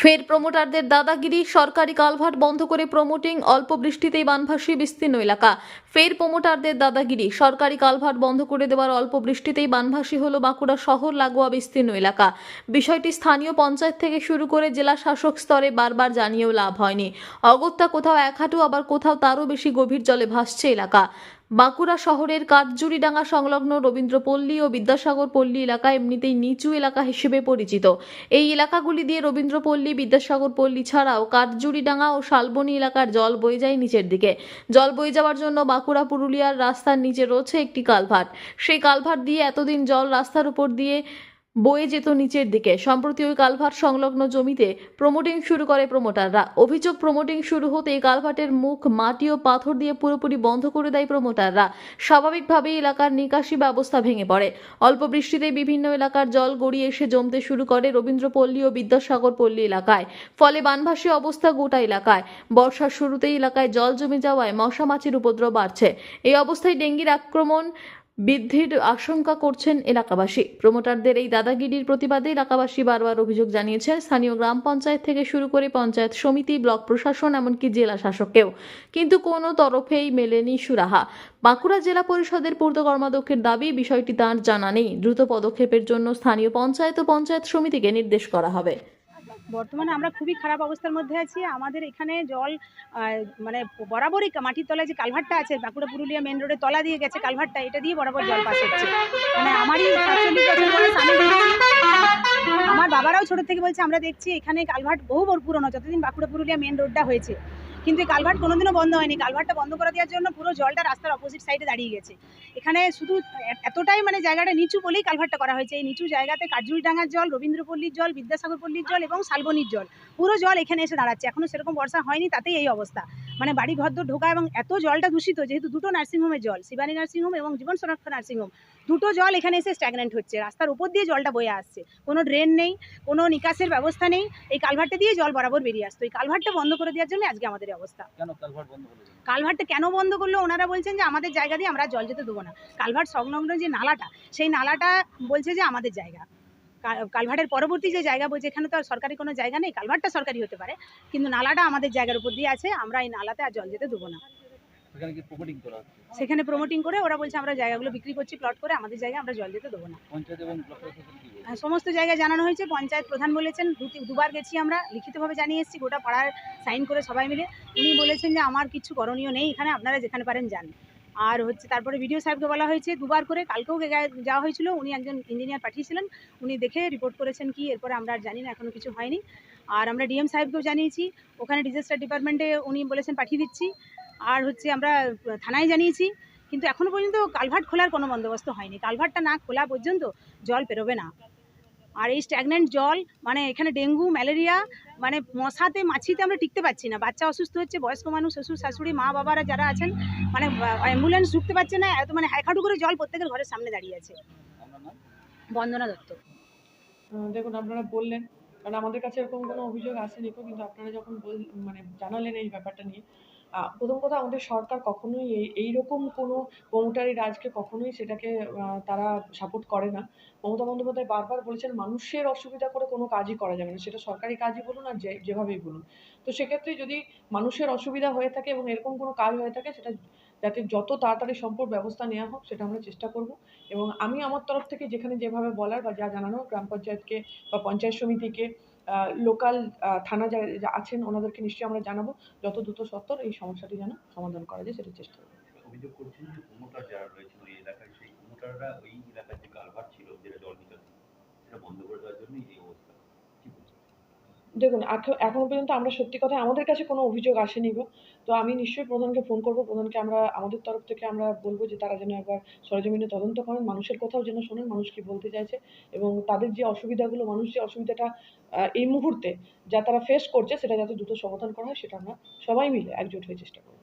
ফের প্রমোটারদের দাদাগিরি, সরকারি কালভার্ট বন্ধ করে প্রমোটিং অল্প বৃষ্টিতেই বানভাসী বিস্তীর্ণ এলাকা। ফের প্রমোটারদের দাদাগিরি, সরকারি কালভার্ট বন্ধ করে দেওয়ার অল্প বৃষ্টিতেই বানভাসী হল বাঁকুড়া শহর লাগোয়া বিস্তীর্ণ এলাকা। বিষয়টি স্থানীয় পঞ্চায়েত থেকে শুরু করে জেলা শাসক স্তরে বারবার জানিয়েও লাভ হয়নি। অগত্যা কোথাও এক হাঁটু, আবার কোথাও তারও বেশি গভীর জলে ভাসছে এলাকা। বাঁকুড়া শহরের কাঠজুড়িডাঙ্গা সংলগ্ন রবীন্দ্রপল্লী ও বিদ্যাসাগর পল্লী এলাকা এমনিতেই নিচু এলাকা হিসেবে পরিচিত। এই এলাকাগুলি দিয়ে রবীন্দ্রপল্লী, বিদ্যাসাগর পল্লী ছাড়াও কাঠজুড়িডাঙ্গা ও শালবনী এলাকার জল বয়ে যায় নিচের দিকে। জল বয়ে যাওয়ার জন্য বাঁকুড়া, পুরুলিয়ার রাস্তার নিচে রয়েছে একটি কালভার্ট। সেই কালভার্ট দিয়ে এতদিন জল রাস্তার উপর দিয়ে বয়ে যেত নিচের দিকে। সম্প্রতি ওই কালভার্ট সংলগ্ন জমিতে প্রমোটিং শুরু করে প্রমোটাররা। অভিযোগ, প্রমোটিং শুরু হতে এই কালভার্টের মুখ, মাটি ও পাথর দিয়ে পুরোপুরি বন্ধ করে দেয় প্রমোটাররা। স্বাভাবিকভাবেই এলাকার নিকাশি ব্যবস্থা ভেঙে পড়ে। অল্প বৃষ্টিতে বিভিন্ন এলাকার জল গড়িয়ে এসে জমতে শুরু করে রবীন্দ্রপল্লী ও বিদ্যাসাগর পল্লী এলাকায়। ফলে বানভাসী অবস্থা গোটা এলাকায়। বর্ষার শুরুতেই এলাকায় জল জমে যাওয়ায় মশা মাছির উপদ্রব বাড়ছে। এই অবস্থায় ডেঙ্গির আক্রমণ বৃদ্ধির আশঙ্কা করছেন এলাকাবাসী। প্রমোটারদের এই দাদাগিরির প্রতিবাদে এলাকাবাসী বারবার অভিযোগ জানিয়েছেন, স্থানীয় গ্রাম পঞ্চায়েত থেকে শুরু করে পঞ্চায়েত সমিতি, ব্লক প্রশাসন, এমনকি জেলা শাসককেও কিন্তু কোনো তরফেই মেলেনি সুরাহা। বাঁকুড়া জেলা পরিষদের পূর্ত কর্মাধ্যক্ষের দাবি, বিষয়টি তার জানা নেই। দ্রুত পদক্ষেপের জন্য স্থানীয় পঞ্চায়েত ও পঞ্চায়েত সমিতিকে নির্দেশ করা হবে। বর্তমানে আমরা খুবই খারাপ অবস্থার মধ্যে আছি। আমাদের এখানে জল মানে বরাবরই মাটির তলায় যে কালভারটা আছে, বাঁকুড়া পুরুলিয়া মেন রোডের তলা দিয়ে গেছে কালভারটা, এটা দিয়ে বরাবর জল পাস হচ্ছে। মানে আমারই আমার বাবারাও ছোট থেকে বলছে, আমরা দেখছি এখানে কালভার্ট বহু পুরনো, যতদিন বাঁকুড়া পুরুলিয়া মেন রোডটা হয়েছে। কিন্তু এই কালভার্ট কোনোদিনও বন্ধ হয়নি। কালভার্টটা বন্ধ করে দেওয়ার জন্য পুরো জলটা রাস্তার অপোজিট সাইডে দাঁড়িয়ে গেছে। এখানে শুধু এতটাই মানে জায়গাটা নিচু বলেই কালভার্টটা করা হয়েছে। এই নিচু জায়গাতে কাজুরিডাঙ্গার জল, রবীন্দ্রপল্লীর জল বিদ্যাসাগর পল্লীর জল এবং শালবনির জল। পুরো জল এখানে এসে দাঁড়াচ্ছে। এখনও সেরকম বর্ষা হয়নি, তাতেই এই অবস্থা। মানে বাড়ি ঘর দর ঢোকা এবং এত জলটা দূষিত, যেহেতু দুটো নার্সিংহোমের জল, শিবানী নার্সিংহোম এবং জীবন সুরক্ষা নার্সিংহোম দুটো জল এখানে এসে স্ট্যাগনেন্ট হচ্ছে। রাস্তার উপর দিয়ে জলটা বয়ে আসছে। কোনো ড্রেন নেই, কোনো নিকাশের ব্যবস্থা নেই। এই কালভারটা দিয়ে জল বরাবর বেরিয়ে আসতো। এই কালভারটা বন্ধ করে দেওয়ার জন্য আজকে আমাদের এই অবস্থা। কেন কালভার্ট কেন বন্ধ করল? ওনারা বলছেন যে আমাদের জায়গা দিয়ে আমরা জল যেতে দেবো না। কালভার্ট সংলগ্ন যে নালাটা সেই নালাটা বলছে যে আমাদের জায়গা। কালভার্টের পরবর্তী যে জায়গা বলছে এখানে তো আর সরকারি কোনো জায়গা নেই কালভার্টটা সরকারি হতে পারে। কিন্তু নালাটা আমাদের জায়গার উপর দিয়ে আছে আমরা এই নালাতে আর জল যেতে দেবো না। সেখানে প্রমোটিং করে ওরা বলছে আমরা জায়গাগুলো বিক্রি করছি প্লট করে আমাদের জায়গায় আমরা জল যেতে দেবো না। সমস্ত জায়গায় জানানো হয়েছে। পঞ্চায়েত প্রধান বলেছেন দুবার গেছি আমরা, লিখিতভাবে জানিয়ে এসেছি, গোটা পাড়ার সাইন করে সবাই মিলে। উনি বলেছেন যে, আমার কিছু করণীয় নেই, এখানে আপনারা যেখানে পারেন যান। আর হচ্ছে, তারপরে ভিডিও সাহেবকে বলা হয়েছে, দুবার করে কালকেও যাওয়া হয়েছিল, উনি একজন ইঞ্জিনিয়ার পাঠিয়েছিলেন। উনি দেখে রিপোর্ট করেছেন কি, এরপরে আমরা আর জানি না এখনও কিছু হয়নি। আর আমরা ডিএম সাহেবকেও জানিয়েছি, ওখানে ডিজাস্টার ডিপার্টমেন্টে উনি বলেছেন পাঠিয়ে দিচ্ছি। আর হচ্ছে, আমরা থানায় জানিয়েছি, কিন্তু এখনও পর্যন্ত কালভার্ট খোলার কোনো বন্দোবস্ত হয়নি। কালভার্টটা না খোলা পর্যন্ত জল পেরোবে না। আর এই স্ট্যাগনেন্ট জল মানে এখানে ডেঙ্গু, ম্যালেরিয়া মানে মশাতে, মাছিতে আমরা টিকতে পারছি না। বাচ্চা অসুস্থ হচ্ছে, বয়স্ক মানুষ, শ্বশুর, শাশুড়ি, মা বাবারা যারা আছেন মানে অ্যাম্বুলেন্স ঢুকতে পারছে না, এত মানে হাইখাটু করে জল প্রত্যেকের ঘরের সামনে দাঁড়িয়ে আছে। বন্দনা দত্ত। দেখুন, আপনারা বললেন, কারণ আমাদের কাছে এরকম কোনো অভিযোগ আসেনি তো, কিন্তু আপনারা যখন বল মানে জানালেন এই ব্যাপারটা নিয়ে প্রথম কথা আমাদের সরকার কখনোই এই, এইরকম কোনো প্রমোটারি রাজকে কখনোই সেটাকে তারা সাপোর্ট করে না। মমতা বন্দ্যোপাধ্যায় বারবার বলেছেন, মানুষের অসুবিধা করে কোনো কাজই করা যাবে না। সেটা সরকারি কাজই বলুন আর যে, যেভাবেই বলুন। তো সেক্ষেত্রে যদি মানুষের অসুবিধা হয়ে থাকে এবং এরকম কোনো কাজ হয়ে থাকে, সেটা যাতে যত তাড়াতাড়ি সম্ভব ব্যবস্থা নেওয়া হোক, সেটা আমরা চেষ্টা করব। এবং আমি আমার তরফ থেকে যেখানে যেভাবে বলার বা যা জানানো গ্রাম পঞ্চায়েতকে বা পঞ্চায়েত সমিতিকে লোকাল থানা যা আছেন ওনাদেরকে নিশ্চয়ই আমরা জানাব। যত দ্রুত সত্তর এই সমস্যাটি যেন সমাধান করা যায় সেটা চেষ্টা করব। অভিযোগ করছেন যে প্রমোটার যারা রয়েছেন ওই এলাকায়, সেই প্রমোটাররা ওই এলাকার যে কারবার ছিল, যেটা জল নিকাশি সেটা বন্ধ করে দেওয়ার জন্যই এই অবস্থা। দেখুন এখ- এখনও পর্যন্ত আমরা সত্যি কথা আমাদের কাছে কোনো অভিযোগ আসেনি গো। তো আমি নিশ্চয়ই প্রধানকে ফোন করব, প্রধানকে আমরা, আমাদের তরফ থেকে আমরা বলব যে তারা যেন একবার সরজমিনে তদন্ত করেন, মানুষের কথাও যেন শোনেন মানুষ কি বলতে চাইছে এবং তাদের যে অসুবিধাগুলো, মানুষ যে অসুবিধাটা এই মুহূর্তে যা তারা ফেস করছে, সেটা যাতে দ্রুত সমাধান করা হয়, সেটা আমরা সবাই মিলে একজোট হয়ে চেষ্টা করব।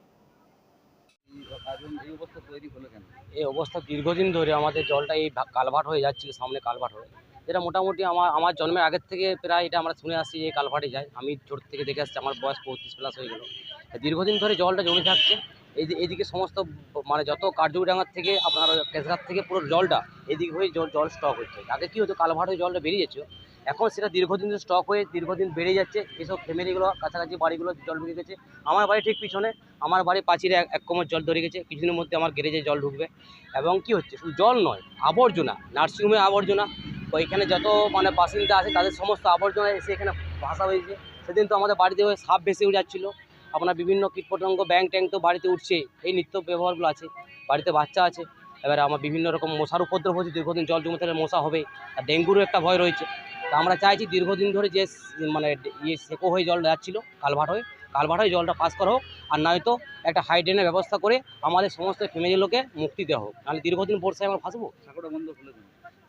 এই অবস্থা দীর্ঘদিন ধরে আমাদের জলটা এই কালভার্ট হয়ে যাচ্ছে, সামনে কালভার্ট হয়ে যেটা মোটামুটি আমার আমার জন্মের আগের থেকে প্রায় এটা আমরা শুনে আসছি যে কালভার্টে যায় আমি ছোট থেকে দেখে আসছি, আমার বয়স পঁয়ত্রিশ প্লাস হয়ে গেল। দীর্ঘদিন ধরে জলটা জমে থাকছে। এই এইদিকে সমস্ত মানে যত কার্যুডাঙ্গার থেকে আপনার কেসঘাট থেকে পুরো জলটা এদিকে হয়ে জল জল স্টক হচ্ছে। আগে কী হতো, কালভার্ট হয়ে জলটা বেরিয়ে যেত। এখন সেটা দীর্ঘদিন স্টক হয়ে দীর্ঘদিন বেড়ে যাচ্ছে। এসব ফ্যামিলিগুলো কাছাকাছি বাড়িগুলো জল ঢুকে গেছে। আমার বাড়ি ঠিক পিছনে, আমার বাড়ি পাঁচিরে এক- কোমর জল ধরে গেছে। কিছুদিনের মধ্যে আমার গ্যারেজে জল ঢুকবে। এবং কি হচ্ছে, শুধু জল নয়, আবর্জনা, নার্সিংহোমে আবর্জনা ওইখানে যত মানে বাসিন্দা আছে, তাদের সমস্ত আবর্জনা এসে এখানে ভাসা হয়েছে। সেদিন তো আমাদের বাড়িতে ওই সাপ ভেসে যাচ্ছিল আপনার বিভিন্ন কীটপতঙ্গ ব্যাং ট্যাং তো বাড়িতে উঠছে। এই নিত্য ব্যবহারগুলো আছে। বাড়িতে বাচ্চা আছে। এবারে আমার বিভিন্ন রকম মশার উপদ্রব হচ্ছে। দীর্ঘদিন জল জমে থাকলে মশা হবে। আর ডেঙ্গুরও একটা ভয় রয়েছে। তা আমরা চাইছি দীর্ঘদিন ধরে যে মানে ইয়ে সেকো হয়ে জল যাচ্ছিল, কালভার্ট হয়ে কালভার্ট হয়ে জলটা পাস করা হোক। আর নয়তো একটা হাইড্রেনের ব্যবস্থা করে আমাদের সমস্ত ফ্যামিলিগুলোকে মুক্তি দেওয়া হোক। নাহলে দীর্ঘদিন বর্ষায় আমরা ফাঁসবো বন্ধ কেন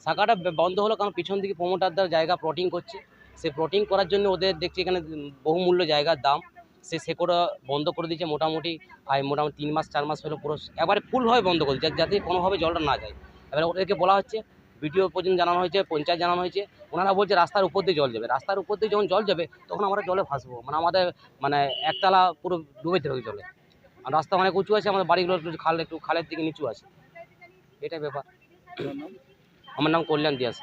শাখাটা বন্ধ হলো কারণ পিছন দিকে প্রমোটারদের জায়গা প্লটিং করছে। সে প্লটিং করার জন্য ওদের দেখছি এখানে বহুমূল্য জায়গার দাম। সে সেকোটা বন্ধ করে দিয়েছে মোটামুটি আর মোটামুটি তিন মাস, চার মাস হলো পুরো একবারে ফুলভাবে বন্ধ করে দিয়েছে, যাতে কোনোভাবে জলটা না যায়। এবারে ওদেরকে বলা হচ্ছে ভিডিও পর্যন্ত জানানো হয়েছে, পঞ্চায়েত জানানো হয়েছে। ওনারা বলছে রাস্তার উপর দিয়ে জল যাবে। রাস্তার উপর দিয়ে যখন জল যাবে, তখন আমরা জলে ভাসবো। মানে আমাদের মানে একতলা পুরো ডুবে যাবে জলে। আর রাস্তা অনেক উঁচু আছে, আমাদের বাড়িগুলো একটু খাল, একটু খালের দিকে নিচু আছে। এটাই ব্যাপার। আমার নাম কল্যাণ দিয়াস।